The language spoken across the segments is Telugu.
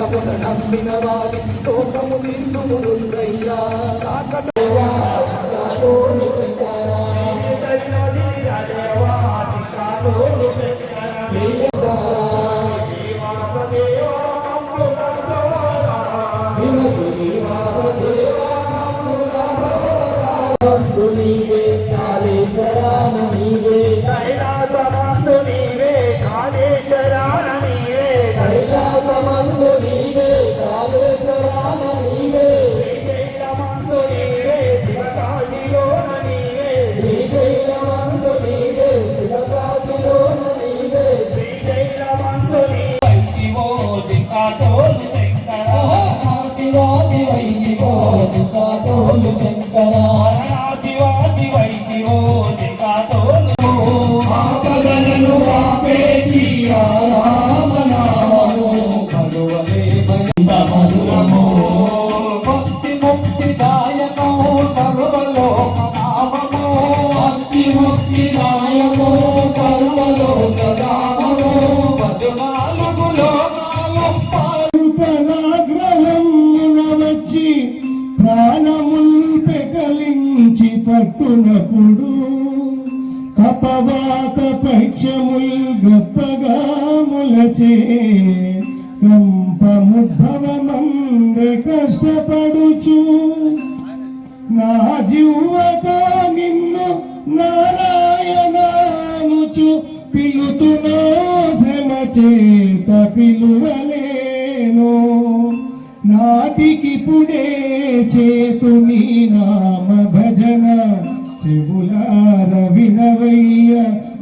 నమ్మిన వారి తోటము నిండుమురుందయ్యా నీవే దిక్కాతోలు శంకర శివాది శంకర శివా శివై శివో పక్షముల్ గొప్పగాములచే ములచే కష్టపడుచు నా జీవతో నిన్ను నారాయణానుచు పిలుతునో శ్రమ చేత పిలువలేను. నాటికిపుడే చేతు నీ నామ భజన చెబులార వినవయ్య.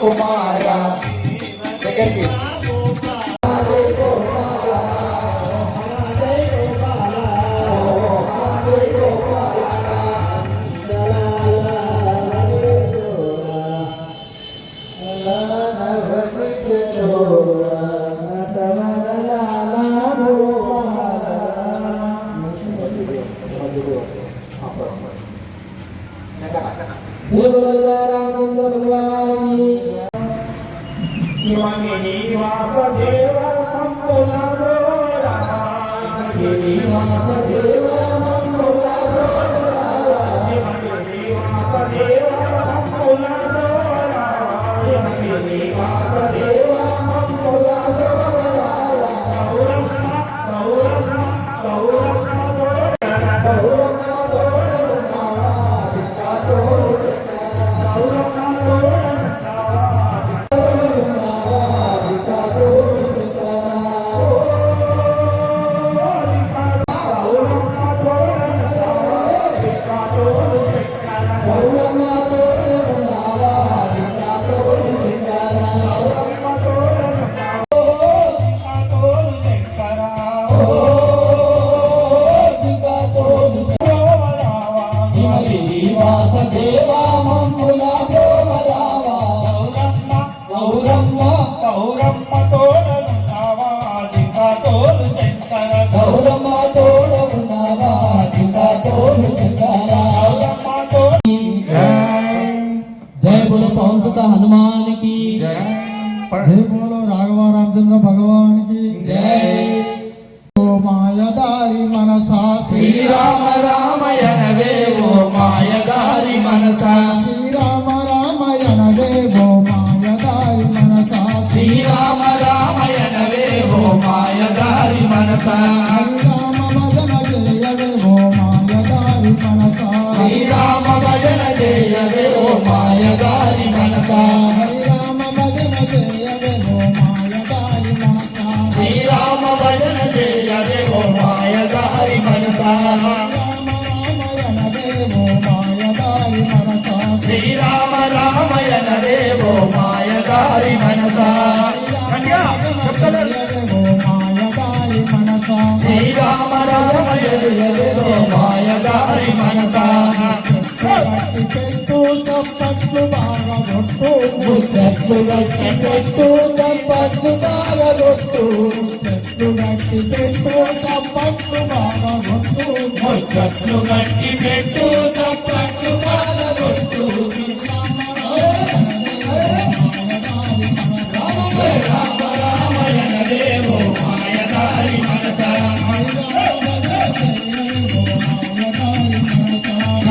कुमारा శ్రీరామ రామయణవే హో మాయదారి మనస. శ్రీరామ భజన జయవే ఓ మాయదారి మనస. శ్రీరామ భజన జయవే ఓ మాయదారి మనస. శ్రీరామ రామయణ దేవో మాయదారి మనసా. గట్టిగా చెప్తాడు మాయదారి మనసా. శ్రీరామ రామ జయో మాయదారి మనసా పెట్టు తప్పట్లు బాగా కొట్టు. చెట్లు గట్టి పెట్టు తప్పట్లు బాగా కొట్టు. చెట్లు గట్టి పెట్టు తప్పట్లు బాగా కొట్టు. చెట్లు గట్టి పెట్టు తప్పట్లు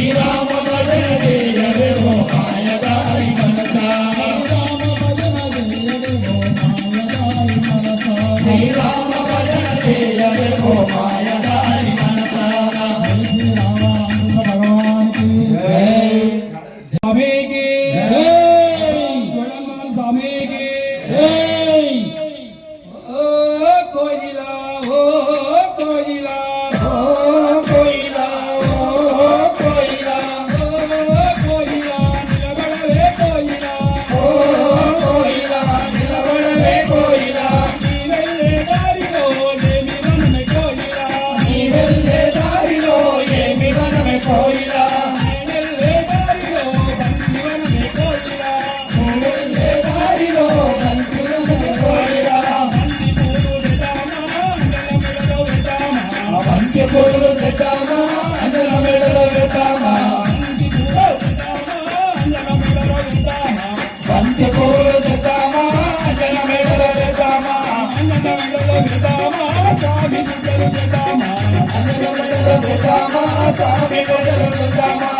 你让我。Rama, you Govinda,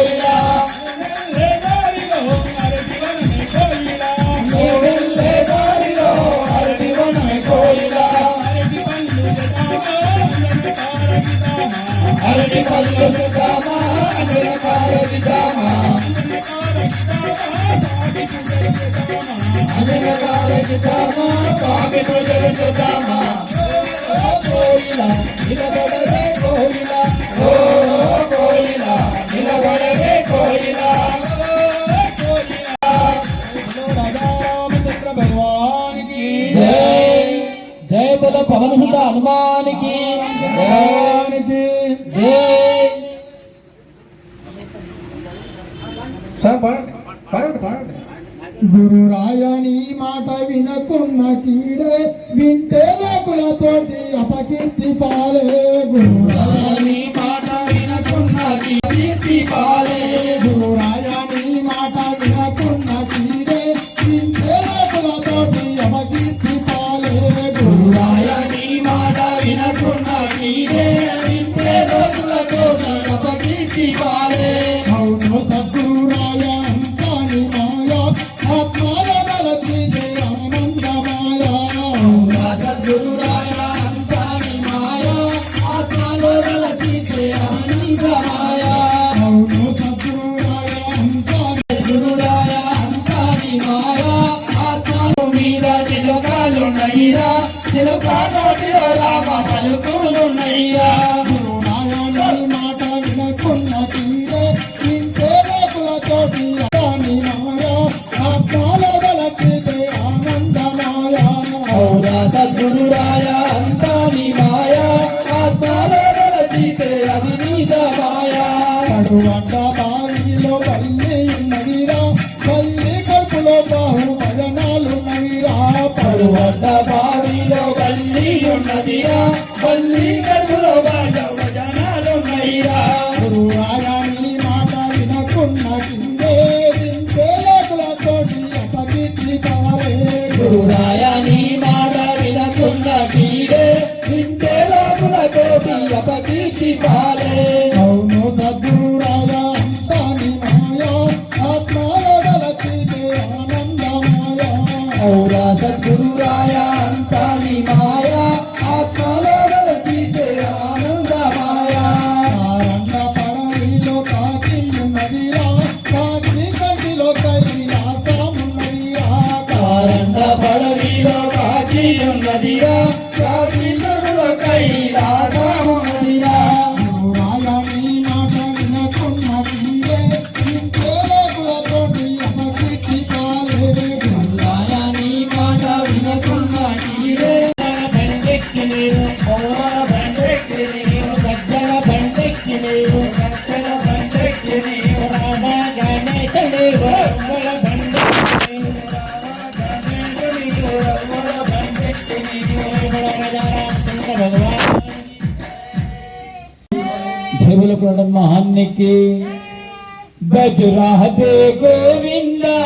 పూజిస్తామా స్వామి పూజలుతామా కోయిలా నిలబడలే కోయిలా ఓ కోయిలా నిలబడలే కోయిలా జయ బల పవనసుత సార్ పాడండి పాడండి పాడండి. గురురాయ నీ మాట వినకున్న కీడే వింటే లేకులతోటి అపకీర్తి పాలే గురురాయ Kuandaba जय बोलो महान के बजरा दे गोविंदा,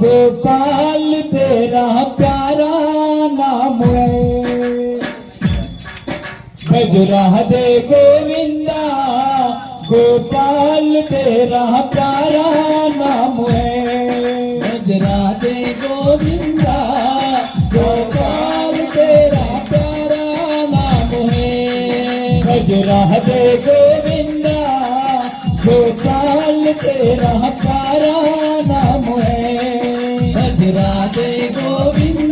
गोपाल तेरा प्यारा नाम है। बजराह दे गोविंदा गोपाल तेरा प्यारा नाम है बजरा दे गोविंदा गोविंद गोविंद।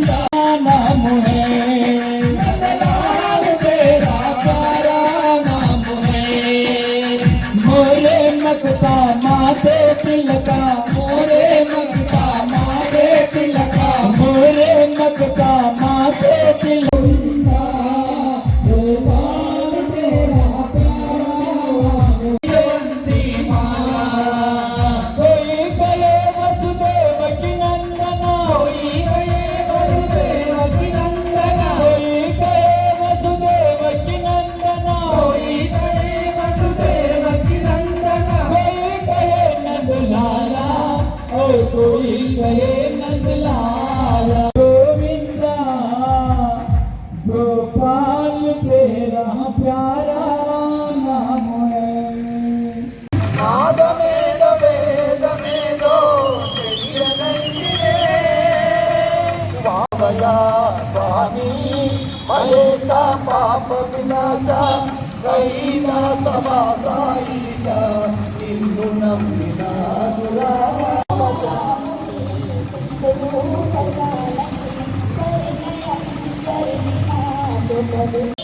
Thank you.